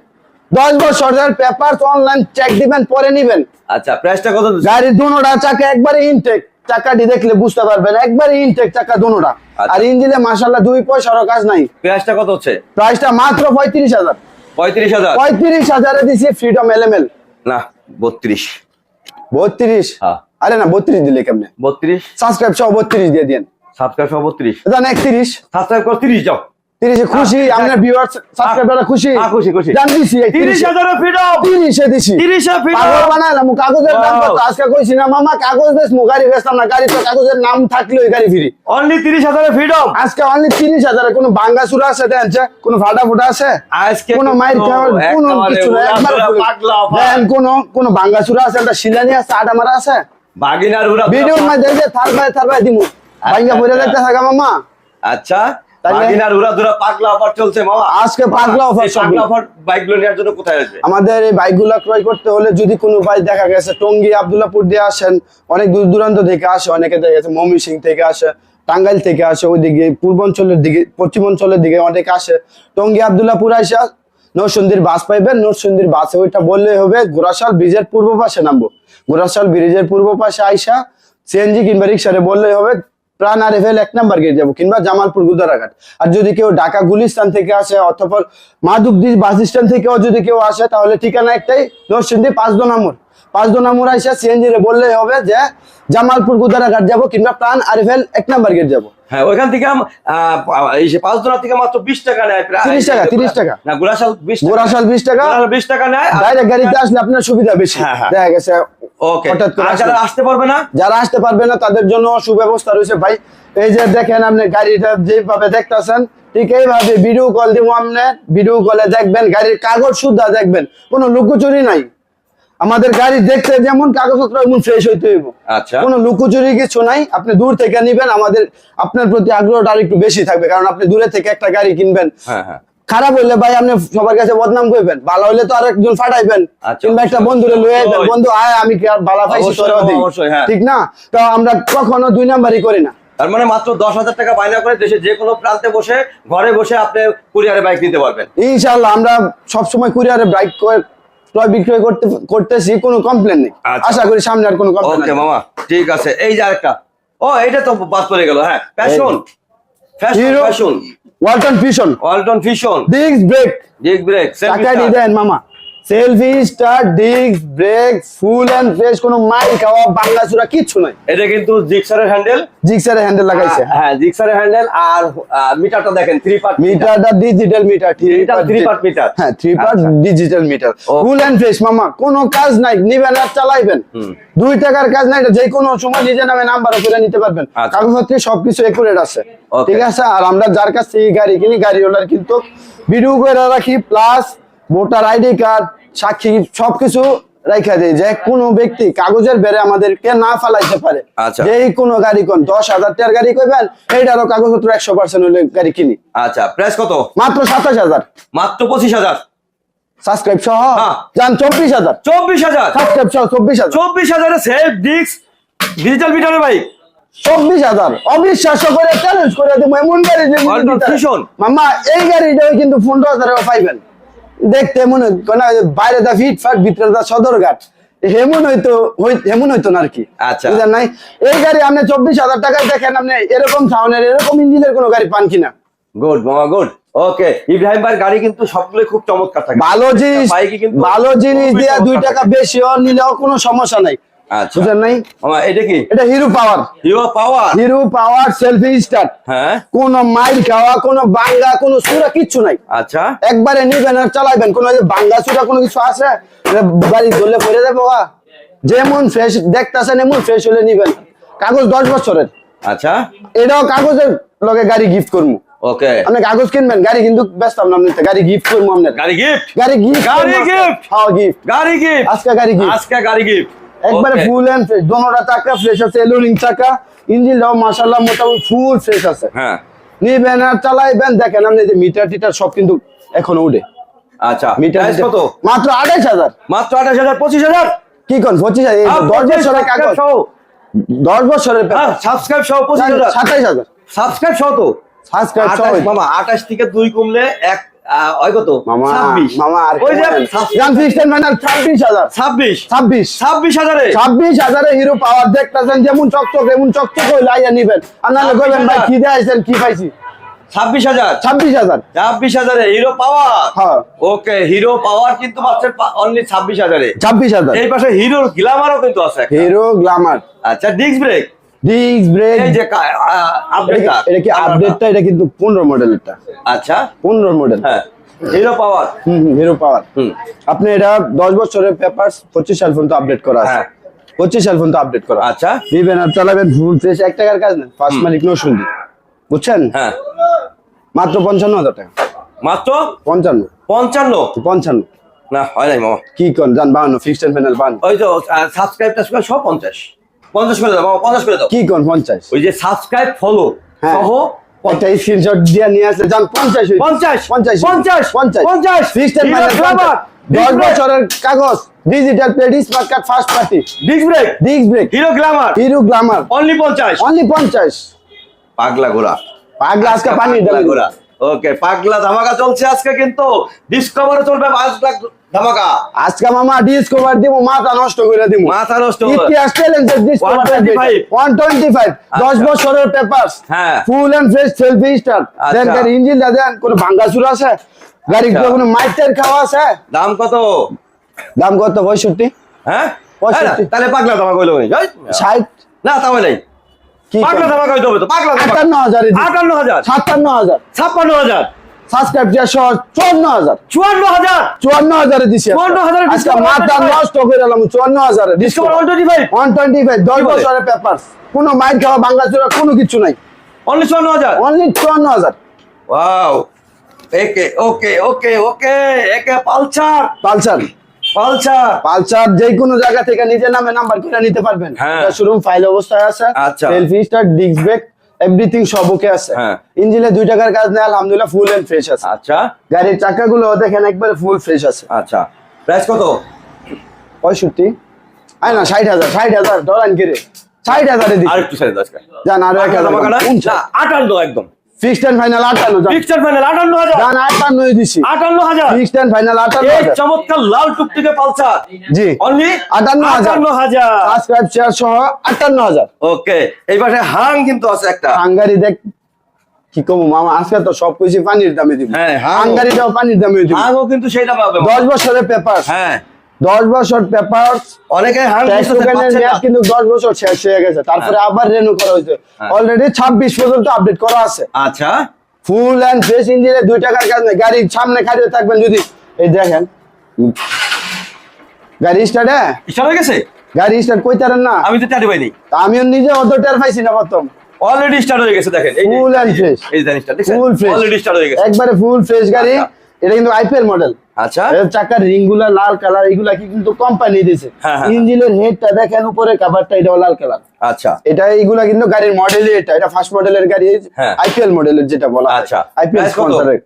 দশ বছরের পেপার অনলাইন চেক দিবেন পরে নিবেন। আচ্ছা প্রাইসটা কত গাড়ির দুনোটা চাকা একবারে ইনটেক চাকাটি দেখলে বুঝতে পারবেন একবারে ইনটেক চাকা দুনোটা আচ্ছা। আর ইঞ্জিনে মাসাল্লাহ দুই পয়সারও কাজ নাই। প্রাইসটা কত হচ্ছে? প্রাইসটা মাত্র পঁয়ত্রিশ হাজার। পঁয়ত্রিশ হাজার? পঁয়ত্রিশ হাজারে দিছি ফ্রিডম এলএমএল না বত্রিশ। বত্রিশ? হ্যাঁ। আরে না বত্রিশ দিলে কেমনে? বত্রিশ? সাবস্ক্রাইব সহ বত্রিশ দিয়ে দিন সাবস্ক্রাইব সহ বত্রিশ। জান একত্রিশ সাবস্ক্রাইব কর তিরিশ যাও। তিরিশে খুশি আপনার ভিউয়ার সাবস্ক্রাইবাররা খুশি? হ্যাঁ, খুশি, খুশি। জান দিছি এই তিরিশ। তিরিশে হাজারের ফ্রিডম তিরিশে দিছি। তিরিশে পাগল ফ্রিডম বানাইলাম কাগজের দাম কত? আজকে কইছি না মামা কাগজ বেশ গাড়ি বেচতাম না গাড়ি তো কাগজের নাম থাকলে ওই গাড়ি ফ্রি। অনলি তিরিশ হাজারের আজকে অনলি তিরিশ হাজারে কোনো ভাঙ্গা চূড়া আছে যে? কোনো ফাটা ফুটা আছে? আজকে কোনো মাইর খাওয়ার কোনো কিছু না একবার পাগলা দেন কোনো কোনো ভাঙ্গা চূড়া আছে একটা শিলানি আছে আটা মারা আছে? বাগিনার উড়া ভিডিওর মধ্যে থার বাই থার বাই দিমু। পড়ে মামা। আচ্ছা চলছে মামা। আসবে? আমাদের এই বাইকগুলো ক্রয় করতে হলে যদি কোনো দেখা গেছে টঙ্গী আবদুল্লাপুর দিয়ে আসেন অনেক দূর দূরান্ত থেকে আসে অনেকে দেখা গেছে মমি সিং থেকে আসে টাঙ্গাইল থেকে আসে ওইদিকে পূর্বাঞ্চলের দিকে পশ্চিমাঞ্চলের দিকে অনেকে আসে। টঙ্গী আবদুল্লাপুর আসা নরসন্দির বাস পাইবেন নরসন্দির বাসে ওইটা বললে হবে গোরাশাল ব্রিজের পূর্ব পাশে নামবো। গোরাশাল ব্রিজের পূর্ব পাশে আইসা সিএনজি কিংবা রিক্সারে বললেই হবে প্রাণ আর এফএল এক নাম্বার গেট যাব, কিংবা জামালপুর গুদারাঘাট। আর যদি কেউ ঢাকা গুলিস্তান থেকে আসে, অথবা মাধবদী বাস স্ট্যান্ড থেকেও যদি কেউ আসে, তাহলে ঠিকানা একটাই, নরসিংদী পাঁচ দো নম্বর পাঁচ দো মোড় আসে সিএনজি রে বললেই হবে যে, জামালপুর গুদারাঘাট যাব, কিংবা প্রাণ আরিফেল এক নাম্বার গেট যাব। হ্যাঁ ওইখান থেকে এই যে পাঁচদোনা থেকে মাত্র বিশ টাকা নেয় প্রায়। 30 টাকা, 30 টাকা। না গোলাশাল বিশ গোরাশাল বিশ টাকা। বিশ টাকা নেয় ডাইরেক্ট গাড়িতে আসলে আপনার সুবিধা বেশি। হ্যাঁ, হ্যাঁ। দেখা গেছে ওকে যারা আসতে পারবে না? যারা আসতে পারবে না তাদের জন্য সুব্যবস্থা রয়েছে। ভাই এই যে দেখেন আপনি গাড়িটা যেভাবে দেখতেছেন ঠিক এইভাবে ভিডিও কল দিব আপনি। ভিডিও কলে দেখবেন গাড়ির কাগজ শুদ্ধা দেখবেন। কোনো লুকোচুরি নাই। আমাদের গাড়ি দেখতে যেমন কাগজপত্র এমন ফ্রেশ হইতে হইব। আচ্ছা। কোনো লুকোচুরি কিছু নাই। আপনি দূর থেকে নিবেন আমাদের আপনার প্রতি আগ্রহটা আর একটু বেশি থাকবে কারণ আপনি দূরে থেকে একটা গাড়ি কিনবেন। হ্যাঁ হ্যাঁ। খারাপ হইলে ভাই আপনি সবার কাছে বদনাম করবেন। ভালো হইলে তো আর একজন ফাটাইবেন আচ্ছা, কিংবা একটা বন্ধুরে লয়ে আইবেন। বন্ধু আয় আমি ভালো পাইছি হ্যাঁ। ঠিক না? তো আমরা কখনো দুই নাম্বারই করি না। তার মানে মাত্র দশ হাজার টাকা বায়না করে দেশে যে কোনো প্রান্তে বসে ঘরে বসে আপনি কুরিয়ারে বাইক নিতে পারবেন। ইনশাল্লাহ আমরা সবসময় কুরিয়ারে বাইক ক্রয় বিক্রয় করতে করতেছি কোনো কমপ্লেন নেই। আচ্ছা। আশা করি সামনে আর কোনো কমপ্লেন ওকে মামা ঠিক আছে। এই যে আরেকটা। ও এটা তো বাদ পড়ে গেল হ্যাঁ। Fashion fashion Hero- fashion Walton Fusion Walton Fusion disc brake disc brake টাকা দিয়ে দেন মামা। Selfie star disc brake full and fresh কোনো মাইল খাওয়া বাংলা চূড়া কিচ্ছু নাই। এটা কিন্তু জিক্সারের হ্যান্ডেল। জিক্সারে হ্যান্ডেল লাগাইছে। হ্যাঁ জিক্সারের হ্যান্ডেল আর মিটারটা দেখেন থ্রি পার্ট মিটারটা digital meter three part meter। হ্যাঁ three part. Digital meter full and fresh মামা কোনো কাজ নাই নিবেন আর চালাইবেন। দুই টাকার কাজ নাই এটা যে কোনো সময় নিজের নামে নাম্বার করে নিতে পারবেন। আচ্ছা। কাগজপত্রে সবকিছু একুরেট আছে। ঠিক আছে? আর আমরা যার কাছ থেকে গাড়ি কিনি গাড়ি ওনার কিন্তু ভিডিও করে রাখি প্লাস ভোটার আইডি কার্ড সাক্ষী সবকিছু রাখা দেয়। যে কোনো ব্যক্তি কাগজের বেড়ে আমাদেরকে না ফালাইতে পারে। আচ্ছা। যেই কোনো গাড়ি কোন দশ হাজার টাকার গাড়ি কইবেন এইটারও কাগজপত্র একশো পার্সেন্ট হলে গাড়ি কিনি। আচ্ছা প্রাইস কত? মাত্র সাতাশ হাজার। মাত্র পঁচিশ হাজার। সাবস্ক্রাইব সহ হ্যাঁ। যান চব্বিশ হাজার। চব্বিশ হাজার। সাবস্ক্রাইব সহ চব্বিশ হাজার। চব্বিশ হাজারে সেলফ ডিস্ক ডিজিটাল মিটারের বাইক চব্বিশ হাজার। অবিশ্বাস্য করে চ্যালেঞ্জ করে দেবো এমন গাড়ি। মামা এই গাড়িটাও কিন্তু পনেরো হাজারেও পাইবেন। দেখতে মনে হয় না বাইরে দা ফিট ফাট ভিতরে দা সদরঘাট হেমন হইতো হেমন হইতো না আর কি। আচ্ছা। বুঝলেন নাই? এই গাড়ি আপনি চব্বিশ হাজার টাকায় দেখেন আপনি এরকম সাউন্ডের এরকম ইঞ্জিনের কোনো গাড়ি পান কিনা? গুড মামা গুড। ওকে ইব্রাহিম ভাই গাড়ি কিন্তু সবগুলো খুব চমৎকার থাকে। ভালো জিনিস ভালো জিনিস দিয়ে দুই টাকা বেশি বেশিও নিলেও কোনো সমস্যা নাই। নাই? এটা কি? এটা Hero Power Hero Power Hero Power selfie start হ্যাঁ। কোনো মাইল খাওয়া কোনো বাঙ্গা কোনো সুরা কিচ্ছু নাই। আচ্ছা। একবারে নিবেন আর চালাইবেন। কোনো বাঙ্গা সুরা কোনো কিছু আছে? গাড়ি ধরলে পড়ে যাবে বাবা। যেমন ফ্রেশ দেখতেছেন এমন ফ্রেশ হলে নিবেন। কাগজ দশ বছরের। আচ্ছা। এটাও কাগজের লগে গাড়ি গিফট করব ওকে। আপনি কাগজ কিনবেন গাড়ি কিন্তু ব্যস্ত না আপনি গাড়ি গিফট করব আপনার। গাড়ি গিফট গাড়ি গিফট গাড়ি? হ্যাঁ গিফট গাড়ি গিফট আজকে গাড়ি gift। আজকে গাড়ি গিফট একবারে ফুল এন্ড ফ্রেশ দোনোটা চাকা ফ্রেশ আছে এলোরিং চাকা ইঞ্জিনটাও মাশাআল্লাহ মোটামুটি ফুল ফ্রেশ আছে। হ্যাঁ। নিবেন আর চালাইবেন দেখেন আপনি যে মিটার টিটার সব কিন্তু এখনও উঠে। আচ্ছা মিটার কত? মাত্র আঠাইশ হাজার। মাত্র আঠাশ হাজার পঁচিশ হাজার? কি কোন পঁচিশ হাজার? এই আর দশ পঁচিশ বছরের কাগজ। subscribe সহ। দশ বছরের সাবস্ক্রাইব সহ পঁচিশ হাজার। সাতাইশ হাজার। সাবস্ক্রাইব সহ তো? সাবস্ক্রাইব সহ মামা আঠাশ থেকে দুই কমলে এক আহ, ওই কত? মামা ছাব্বিশ। মামা আর ওই যে জান ফিক্সড ছাব্বিশ। হাজার। ছাব্বিশ। ছাব্বিশ। ছাব্বিশ হাজারে? ছাব্বিশ হাজারে হিরো পাওয়ার দেখতেছেন যেমন চকচক এমন চকচক হইলে আইয়া নিবেন। আর নাহলে কইবেন ভাই কি দেয়াইছেন কি পাইছি? ছাব্বিশ হাজার? ছাব্বিশ হাজার। ছাব্বিশ হাজারে হিরো পাওয়ার ওকে হিরো পাওয়ার কিন্তু মাত্র অনলি ছাব্বিশ হাজারে। ছাব্বিশ হাজার। এই পাশে হিরোর গ্লামারও কিন্তু আছে হিরো গ্লামার আচ্ছা ডিস্ক ব্রেক ডিস্ক ব্রেক এই যে আপডেটটা এটা কি আপডেটটা এটা কিন্তু আচ্ছা। পনেরো মডেল হ্যাঁ। হিরো পাওয়ার হুম হিরো পাওয়ার হুম। আপনি এটা দশ বছরের সাল পর্যন্ত আপডেট করা আছে। হ্যাঁ। পঁচিশ সাল পর্যন্ত আপডেট করা আচ্ছা। দিবেন আর চালাবেন ফুল ফ্রেশ এক টাকার কাজ না। মালিক বুঝছেন? হ্যাঁ। মাত্র পঞ্চান্ন হাজার টাকা। মাত্র? পঞ্চান্ন। পঞ্চান্ন? পঞ্চান্ন। না হয় নাই মামা। কি কন জান বাহান্ন ফিক্সড ফাইনাল বাহান্ন। ওই তো সাবস্ক্রাইব সব পঞ্চাশ। পঞ্চাশ করে দাও মামা পঞ্চাশ করে দাও। কি কন পঞ্চাশ? ওই যে সাবস্ক্রাইব ফলো হ্যাঁ। সহ একটা স্ক্রিনশট দিয়ে নিয়ে আসে যান পঞ্চাশ হইছে। পঞ্চাশ পঞ্চাশ পঞ্চাশ পঞ্চাশ। পঞ্চাশ। Fixed and Hero final Glamour দশ বছরের কাগজ digital plate smart card first party disc brake disc brake Hero Glamour Hero Glamour only পঞ্চাশ। অনলি পঞ্চাশ। পাগলা ঘোড়া। পাগলা আজকে পানি ঘোড়া। ওকে পাগলা ধামাকা চলছে আজকে কিন্তু। ডিসকভারে চলবে পাঁচ লাখ ধামাকা। আজকে মামা ডিসকভার দিব মাথা নষ্ট করে দিব মাথা নষ্ট। ইতিহাস চ্যালেঞ্জের ডিসকভার 125 125 10 আচ্ছা। বছরের পেপারস হ্যাঁ। ফুল এন্ড ফ্রেশ সেলফি আচ্ছা। দেন গাড়ি ইঞ্জিনটা দেন কোনো ভাঙ্গাচুর আছে? গাড়ি আচ্ছা। কোনো মাইটের খাওয়া আছে? দাম কত? দাম কত? 65 হ্যাঁ? পঁয়ষট্টি। হ্যাঁ, তাহলে পাগলা ধামাকা এই, ষাট। না তাও নাই। কি পাগলা ধামাকা হইতে হবে তো পাগলা আটান্ন হাজার আটান্ন হাজার? সাতান্ন হাজার। ছাপ্পান্ন হাজার। সাবস্ক্রাইব চুয়ান্ন হাজার। চুয়ান্ন হাজার। চুয়ান্ন হাজারে দিছি আজকে। 54,000 আজকে discount মাথা নষ্ট করে এলাম চুয়ান্ন হাজারে discount one twenty five one twenty five দশ বছরের পেপার কোনো মাইর খাওয়া বাংলা চোরা কোনো কিছু নাই। অনলি চুয়ান্ন হাজার? অনলি চুয়ান্ন হাজার। ওয়াও একে ওকে ওকে ওকে একে পালচার পালসার। পালচার পালসার যে কোনো জায়গা থেকে নিজের নামে নাম্বার করে নিতে পারবেন। হ্যাঁ। শোরুম ফাইল অবস্থায় আছে। আচ্ছা। Selfie star disc brake everything সব ওকে আছে। হ্যাঁ। ইঞ্জিনে দুই টাকার কাজ নেই আলহামদুলিল্লাহ ফুল এন্ড ফ্রেশ আছে। আচ্ছা। গাড়ির চাকাগুলো দেখেন একবারে ফুল ফ্রেশ আছে। আচ্ছা। প্রাইস কত? পঁয়ষট্টি। আয় না ষাট হাজার ষাট হাজার ডলার কিরে ষাট হাজারে দিচ্ছি আর একটু এক হাজার? আটান্ন একদম। ফিক্সড এন্ড ফাইনাল দিছি। ফিক্সড এন্ড এই চমৎকার লাল টুকটুকে পালসার। জি। অনলি সাবস্ক্রাইব শেয়ার সহ ওকে এই পাশে হাং কিন্তু আছে একটা। হাঙ্গারি দেখ কি কমু মামা আজকে তো সব কিছু পানির দামে দিব। হ্যাঁ। হাঙ্গারিটাও পানির দামে দিব। কিন্তু সেইটা পাবে। দশ বছরের পেপার হ্যাঁ। দশ বছর পেপার অনেকে কিন্তু দশ বছর শেষ হয়ে গেছে। তারপরে আবার রেনু করা হয়েছে। হ্যাঁ। অলরেডি ছাব্বিশ পর্যন্ত আপডেট করা আছে। আচ্ছা। ফুল অ্যান্ড ফ্রেশ ইঞ্জিনে দুই টাকার কাজ নেই। গাড়ির সামনে খাড়িয়ে থাকবেন যদি। এই দেখেন। গাড়ি স্টার্ট হ্যাঁ স্টার্ট হয়ে গেছে? গাড়ি স্টার্ট কইতারেন না? আমি তো পাইনি। আমিও নিজে অত টের পাইছি না প্রথম। অলরেডি স্টার্ট হয়ে গেছে দেখেন। যে- Full and এই ফুল ফ্রেশ অলরেডি স্টার্ট হয়ে গেছে। একবারে ফুল ফ্রেশ গাড়ি। আচ্ছা। এটা কিন্তু আইপিএল মডেল আচ্ছা। এর চাকার রিংগুলা লাল কালার এগুলা কি কিন্তু কোম্পানি দিয়েছে হ্যাঁ, হ্যাঁ। ইঞ্জিনের হেডটা দেখেন উপরে কাভারটা এটাও লাল কালার। আচ্ছা। এটা এইগুলা কিন্তু গাড়ির মডেল এটা এটা ফার্স্ট মডেলের গাড়ি হ্যাঁ। আইপিএল মডেলের যেটা বলা আচ্ছা। আইপিএল স্পন্সরের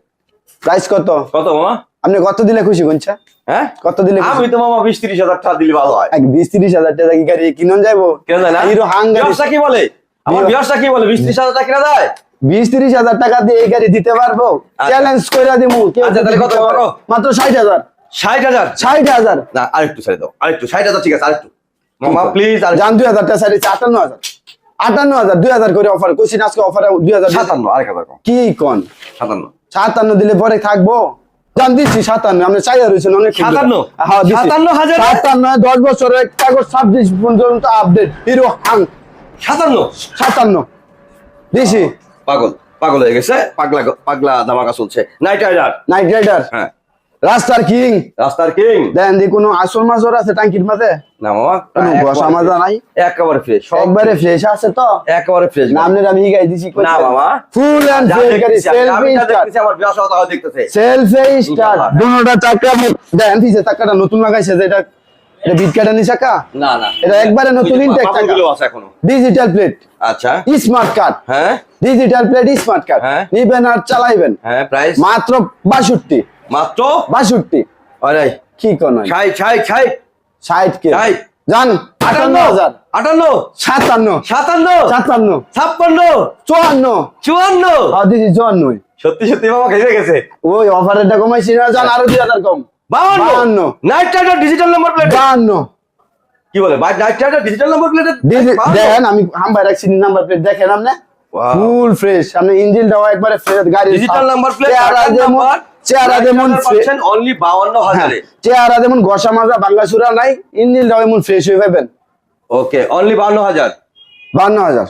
প্রাইস কত? কত মামা? আপনি কত দিলে খুশি কোনছা হ্যাঁ? কত দিলে আমি তো মামা বিশ তিরিশ হাজার টাকা দিলে ভালো হয়। এক বিশ তিরিশ হাজার টাকা কি গাড়ি কিনুন যাইবো? কেন যায় না? হিরো হাঙ্গারি। ব্যবসা কি বলে? আমার ব্যবসা কি বলে? বিশ ত্রিশ হাজার টাকা কিনা যায়? বিশ তিরিশ হাজার টাকা দিয়ে এই গাড়ি দিতে পারব? চ্যালেঞ্জ করে দিতে মাত্র ষাট হাজার। ষাট হাজার? ষাট হাজার। না আরেকটু ছেড়ে দাও আরেকটু। ষাট হাজার ঠিক আছে আরেকটু। মামা প্লিজ আর জান দুই হাজার টাকা সারি আটান্ন হাজার। আটান্ন হাজার দুই হাজার করে অফার আজকে অফারে দুই হাজার সাতান্ন আরেক হাজার কি কন? সাতান্ন। সাতান্ন দিলে পরে থাকব। জান দিচ্ছি সাতান্ন রয়েছেন অনেক সাতান্ন? হ্যাঁ সাতান্ন হাজারে? সাতান্ন দশ বছরের কাগজ ছাব্বিশ পর্যন্ত আপডেট হিরো হাং সাতান্ন? সাতান্ন। দিছি। পাগল পাগল হয়ে গেছে পাগলা পাগলা ধামাকা চলছে। নাইট রাইডার নাইট রাইডার হ্যাঁ। রাস্তার কিং রাস্তার কিং দেন দি কোনো আসল মাজর আছে টাঙ্কির মাঝে? না মামা কোনো ঘষা মাজা নাই? একেবারে ফ্রেশ একবারে ফ্রেশ আছে তো? একেবারে ফ্রেশ নামনের আমি গাই দিছি না। ফুল এন্ড ফ্রেশ গাড়ি সেলফি আমার দেখতেছে। সেলফি চাকা দেন চাকাটা নতুন লাগাইছে যেটা এটা বিট কাটানি চাকা না না। এটা একবারে নতুন ওই যে intake টাকা। পাপড়গুলো আছে এখনও। ডিজিটাল প্লেট আচ্ছা। স্মার্ট কার্ড হ্যাঁ। Digital plate smart card. নিবেন আর চালাইবেন। হ্যাঁ প্রাইস মাত্র বাষট্টি। মাত্র? বাষট্টি। আরে। কি কোন ছাই ছাই ছাই ষাট। কে? ষাট। জান আটান্ন। আটান্ন হাজার। আটান্ন। সাতান্ন। সাতান্ন। সাতান্ন। ছাপ্পান্ন। চুয়ান্ন। চুয়ান্ন। আর দিদি চুয়ান্নই। সত্যি সত্যি বাবা খেয়ে গেছে। ওই অফারেরটা কমাইছি না জান আরও দুই হাজার কম। বাউন্ন। Night rider digital number plate বাহান্ন। কি বলে? ভাই night rider digital number plate দেখেন আমি হাম্বাই রাখছি নাম্বার প্লেট দেখেন আপনি. ফুল ফ্রেশ আপনি ইঞ্জিনটাও একবারে ফ্রেশ গাড়ি ডিজিটাল নাম্বার প্লেট চেহারা যেমন অনলি 52 হ্যাঁ, হাজারে। চেহারা যেমন ঘষা মাজা বাংলা সুরা নাই ইঞ্জিনটাও এমন ফ্রেশ হয়ে পাবেন। ওকে অনলি 52 হাজার। বান্ন হাজার।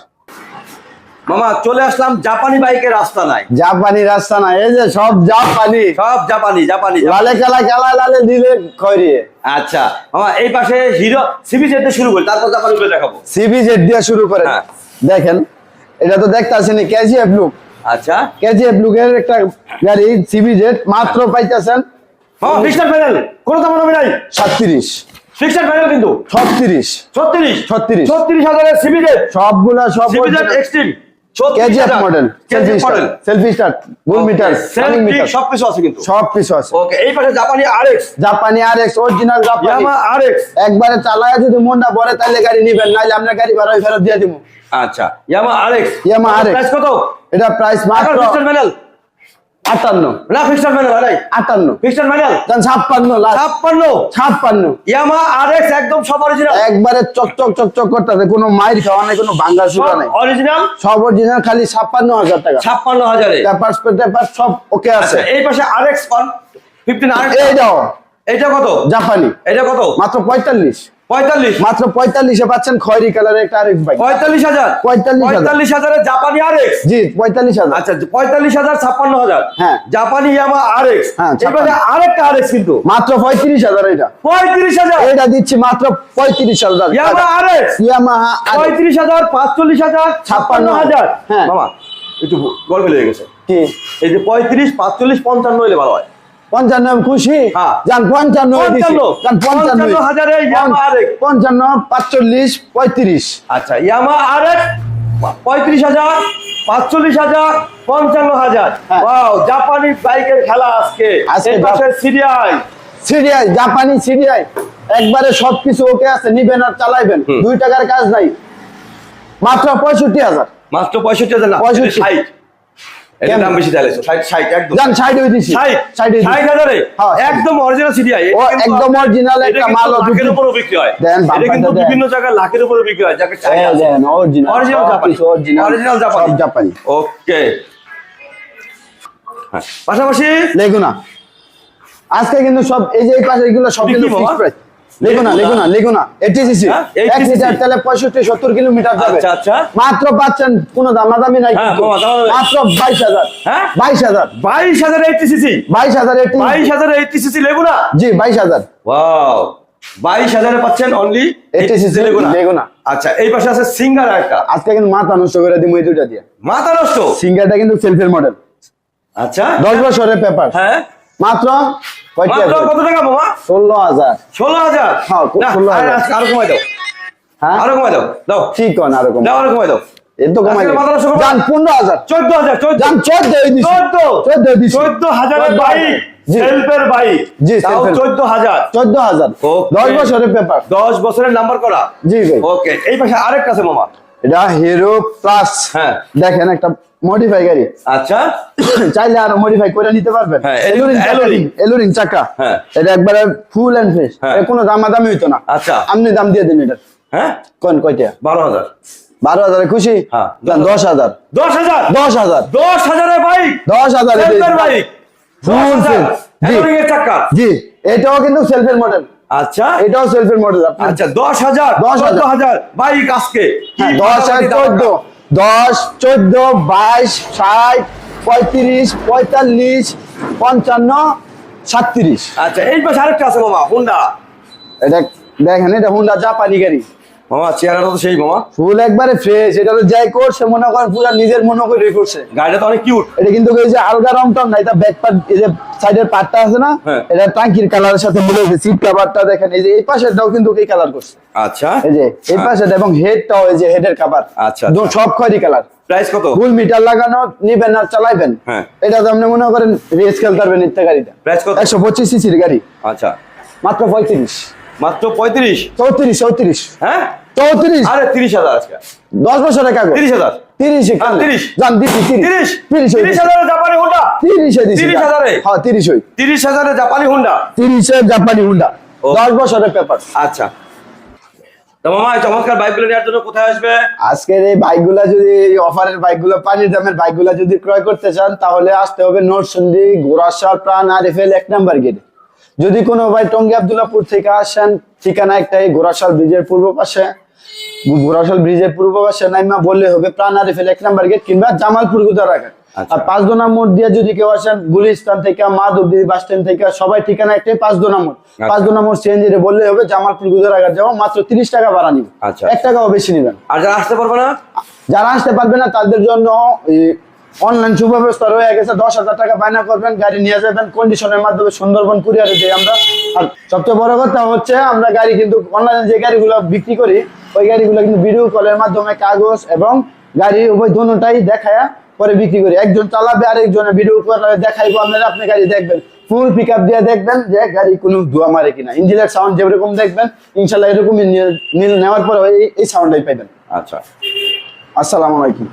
মামা চলে আসলাম জাপানি বাইকের রাস্তা নাই। জাপানি রাস্তা নাই এই যে সব জাপানি। সব জাপানি জাপানি। লালে খেলা খেলা লালে দিলে খয়রিয়ে। আচ্ছা মামা এই পাশে হিরো সিবি যেতে শুরু করি তারপর জাপানি গুলো দেখাবো। সিবি জেড দিয়ে শুরু করে হ্যাঁ। দেখেন এটা তো দেখতে আসেনি কেজিএফ লুক। আচ্ছা। কেজিএফ লুকের একটা গাড়ি সিবি জেড মাত্র পাইতেছেন মামা ফিক্সড ফাইনাল কোনো দাম হবে নাই? সাতত্রিশ। ফিক্সড ফাইনাল কিন্তু? ছত্রিশ। 36 36 36 হাজারের সিবি জেট সবগুলা সব CB jet extreme KGF model selfie model selfie start গুল মিটার রানিং মিটার সবকিছু আছে কিন্তু। সব কিছু আছে। ওকে এই পাশে জাপানি আরএক্স জাপানি আর এক্স অরিজিনাল জাপানি ইয়ামা আরএক্স একবারে চালায় যদি মনটা ভরে তাহলে গাড়ি নিবেন নাইলে আপনার গাড়ি ভাড়া ফেরত দিয়ে দিব। আচ্ছা Yamaha RX Yamaha RX price কত? এটা প্রাইস মাত্র আটান্ন। না ফিক্সড ফাইনাল আরে আটান্ন। ফিক্সড ফাইনাল দেন ছাপ্পান্ন লাস্ট। 56 ছাপ্পান্ন। ইয়ামা আরএক্স একদম সব অরিজিনাল একবারে চকচক চকচক করতেছে কোনো মাইর খাওয়া নাই কোনো ভাঙ্গা নাই। অরিজিনাল সব অরিজিনাল খালি ছাপ্পান্ন হাজার টাকা। 56 হাজারে। পেপার পেপার সব ওকে আছে। আচ্ছা এই পাশে 15 আরএক্স এইটাও এটা কত? জাপানি। এটা কত? মাত্র পঁয়তাল্লিশ। পঁয়তাল্লিশ। মাত্র পঁয়তাল্লিশে পাচ্ছেন খয়রি কালারের একটা আরেক বাইক পঁয়তাল্লিশ হাজার। 45,000 পঁয়তাল্লিশ হাজারে জাপানি জি পঁয়তাল্লিশ হাজার। আচ্ছা পঁয়তাল্লিশ হাজার ছাপ্পান্ন হাজার। হ্যাঁ। জাপানি ইয়ামা আর এক্স হ্যাঁ, এবারে 56 আরেকটা আর কিন্তু। মাত্র পঁয়ত্রিশ হাজার এটা। পঁয়ত্রিশ হাজার। এটা দিচ্ছি মাত্র পঁয়ত্রিশ হাজার। ইয়ামা আর এক্স ইয়ামাহা পঁয়ত্রিশ হাজার পাঁচচল্লিশ হাজার ছাপ্পান্ন হাজার। হ্যাঁ। মামা একটু গল্প লেগে গেছে। কি? এই যে পঁয়ত্রিশ পাঁচচল্লিশ পঞ্চান্ন হলে ভালো হয়। পঞ্চান্ন খুশি? হ্যাঁ। যান পঞ্চান্ন হাজারে পাঁচচল্লিশ পঁয়ত্রিশ। আচ্ছা ইয়ামা আর পঁয়ত্রিশ হাজার পাঁচচল্লিশ হাজার পঞ্চান্ন হাজার। হ্যাঁ। জাপানি বাইকের খেলা আজকে। জাপানি একবারে সবকিছু ওকে আছে নিবেন আর চালাইবেন। দুই টাকার কাজ নাই। মাত্র পঁয়ষট্টি হাজার। মাত্র পঁয়ষট্টি হাজার না 65 ষাট। এটার কেমন? দাম বেশি চাইছো ষাট ষাট একদম। যান সাইড দিছি। ষাট সাইড ষাট দিছি। হাজারে? একদম অরিজিনাল সিরিয়াই ও একদম original একটা মাল লাখের উপরে বিক্রি হয়। দেন, এটা কিন্তু বিভিন্ন জায়গায় লাখের উপরে বিক্রি হয় যাকে চাই দেন, original, অরিজিনাল জাপানি অরিজিনাল জাপানি জাপানি। ওকে পাশাপাশি লেগুনা আজকে কিন্তু সব এই যে এই পাশে এগুলো সব কিন্তু কি ফিক্সড প্রাইস লেগুনা লেগুনা লেগুনা এটিসিসি এক লিটার তেলে পঁয়ষট্টি সত্তর কিলোমিটার যাবে। মাত্র পাচ্ছেন কোনো দামাদামি নাই কিন্তু। বাবা, দামাদামি। মাত্র বাইশ হাজার। হ্যাঁ? বাইশ হাজার। বাইশ হাজার এইটি বাইশ হাজার বাইশ হাজার এইটি লেগুনা জি বাইশ হাজার। ওয়াও বাইশ হাজারে পাচ্ছেন অনলি 80cc লেগুনা লেগুনা। আচ্ছা এই পাশে আছে সিঙ্গার একটা। আজকে কিন্তু মাথা নষ্ট করে দিই এই দুটা দিয়ে। মাথা নষ্ট? সিঙ্গারটা কিন্তু সেলফের মডেল আচ্ছা। দশ বছরের পেপার হ্যাঁ। মাত্র? কত টাকা বাবা ষোলো হাজার। ষোলো হাজার? খুব না, 16,000 আরে আজকে আরও কমাই দাও। হ্যাঁ? আরও কমাই দাও। দাও। ঠিক কন আর রকম দাও আরও কমাই দাও। এর কমাই আজকে মাথা নষ্ট করব? যান পনেরো হাজার। চোদ্দ হাজার চোদ্দ। যান চোদ্দ এই চোদ্দ। চোদ্দ দিছি। চোদ্দ হাজারের 14,000 বাইক। জি। সেলফের বাইক। জি, চোদ্দ হাজার। চোদ্দ হাজার. দশ বছরের পেপার দশ বছরের নাম্বার করা। জি ভাই। ওকে। এই পাশে আরেকটা আছে মামা। এটা হিরো প্লাস হ্যাঁ। দেখেন একটা মডিফাই গাড়ি। আচ্ছা। চাইলে আরও মডিফাই করে নিতে পারবেন। হ্যাঁ, এলুরিং চাকা এলুরিং চাকা। হ্যাঁ। এটা একবারে ফুল এন্ড ফ্রেশ হ্যাঁ। এর কোনো দামাদামি হইতো না। আচ্ছা। আপনি দাম দিয়ে দিন এটা। হ্যাঁ? কোন কয়টা বারো হাজার। বারো হাজারে খুশি? হ্যাঁ। দশ হাজার। দশ হাজার? দশ হাজার। দশ বাইক হাজার বাইক দশ হাজার। এলোরিং এর চাকা। জি। এটাও কিন্তু সেলফের মডেল আচ্ছা। এটাও সেলফের মডেল আচ্ছা দশ হাজার দশ হাজার। বাইক আজকে। হ্যাঁ, দশ আর চোদ্দ। দশ চোদ্দ বাইশ ষাট পঁয়ত্রিশ পঁয়তাল্লিশ পঞ্চান্ন সাতত্রিশ। আচ্ছা এই পাশে আরেকটা আছে বাবা হুন্ডা এটা দেখেন এটা হুন্ডা জাপানি গাড়ি। মামা চেহারাটা তো সেই মামা। ফুল একবারে ফ্রেশ এটা তো যাই করছে মনে করেন পুরো নিজের মনে করে করছে। গাড়িটা তো অনেক কিউট এটা কিন্তু এই যে আলগা রং টং না এটা ব্যাক পার্ট এই যে সাইডের পার্টটা আছে না হ্যাঁ। এটা টাঙ্কির কালারের সাথে মিলে গেছে। সিট কভারটা দেখেন এই যে এই পাশেরটাও কিন্তু এই কালার করছে। আচ্ছা। এই যে এই পাশেটা এবং হেডটাও এই যে হেডের কাভার আচ্ছা, দু- আচ্ছা। সব খয়রি কালার প্রাইস কত? ফুল মিটার লাগানো নিবেন আর চালাইবেন। হ্যাঁ। এটা তো আপনি মনে করেন রেস খেলতে পারবেন ইত্যা গাড়িটা প্রাইস কত? একশো পঁচিশ সিসির গাড়ি। আচ্ছা। মাত্র পঁয়ত্রিশ। মাত্র পঁয়ত্রিশ? চৌত্রিশ চৌত্রিশ। হ্যাঁ? চৌত্রিশ? আরে তিরিশ হাজার আজকে। দশ বছরের কাগজ তিরিশ হাজার? তিরিশ হ্যাঁ, 30 জান দিচ্ছি তিরিশ। তিরিশ? তিরিশ তিরিশ হাজারের জাপানি হুন্ডা? তিরিশে 30 হাজারে? হ্যাঁ তিরিশ ওই তিরিশ হাজারের জাপানি হুন্ডা? তিরিশের জাপানি হুন্ডা। দশ বছরের পেপার। আচ্ছা। চমৎকার বাইকগুলো নেওয়ার জন্য কোথায় আসবে? আজকের এই বাইকগুলা যদি অফারের বাইকগুলো পানির দামের বাইকগুলা যদি ক্রয় করতে চান তাহলে আসতে হবে নরসিংদী গোরাশাল প্রাণ আরিফেল এক নাম্বার গেটে যদি কোনো ভাই টঙ্গী আবদুল্লাপুর থেকে আসেন ঠিকানা একটাই গোরাশাল ব্রিজের পূর্ব পাশে। গোরাশাল ব্রিজের পূর্ব পাশে নাইমা বললে হবে প্রাণ আরিফেল এক নাম্বার গেট কিংবা জামালপুর গুদারাঘাট আচ্ছা। আর পাঁচ দোনা মোড় দিয়ে যদি কেউ আসেন গুলিস্তান থেকে মাধবদী বাস স্ট্যান্ড থেকে সবাই ঠিকানা একটাই পাঁচ দোনা মোড়। পাঁচ দোনা মোড় সিএনজি বললে হবে জামালপুর গুদারাঘাট যাব মাত্র তিরিশ টাকা ভাড়া নিবে। আচ্ছা। এক টাকাও বেশি নিবেন আর যারা আসতে পারবে না? যারা আসতে পারবে না তাদের জন্য অনলাইন সুব্যবস্থা রয়ে গেছে। দশ হাজার টাকা বায়না করবেন গাড়ি নিয়ে যাবেন। কন্ডিশনের মাধ্যমে সুন্দরবন কুরিয়ারে দিই আমরা। আর সবচেয়ে বড় কথা হচ্ছে আমরা গাড়ি কিন্তু অনলাইনে যে গাড়িগুলো বিক্রি করি ওই গাড়িগুলো কিন্তু ভিডিও কলের মাধ্যমে কাগজ এবং গাড়ি উভয় দুটাই দেখায় পরে বিক্রি করি। একজন চালাবে আরেকজনের ভিডিও করে দেখাইবো আপনারা আপনি গাড়ি দেখবেন। ফুল পিক আপ দিয়ে দেখবেন যে গাড়ি কোনো ধোয়া মারে কিনা। ইঞ্জিনের সাউন্ড যেরকম দেখবেন ইনশাল্লাহ এরকমই নেওয়ার পরে এই- এই সাউন্ডটাই পাইবেন। আচ্ছা। আসসালামু আলাইকুম।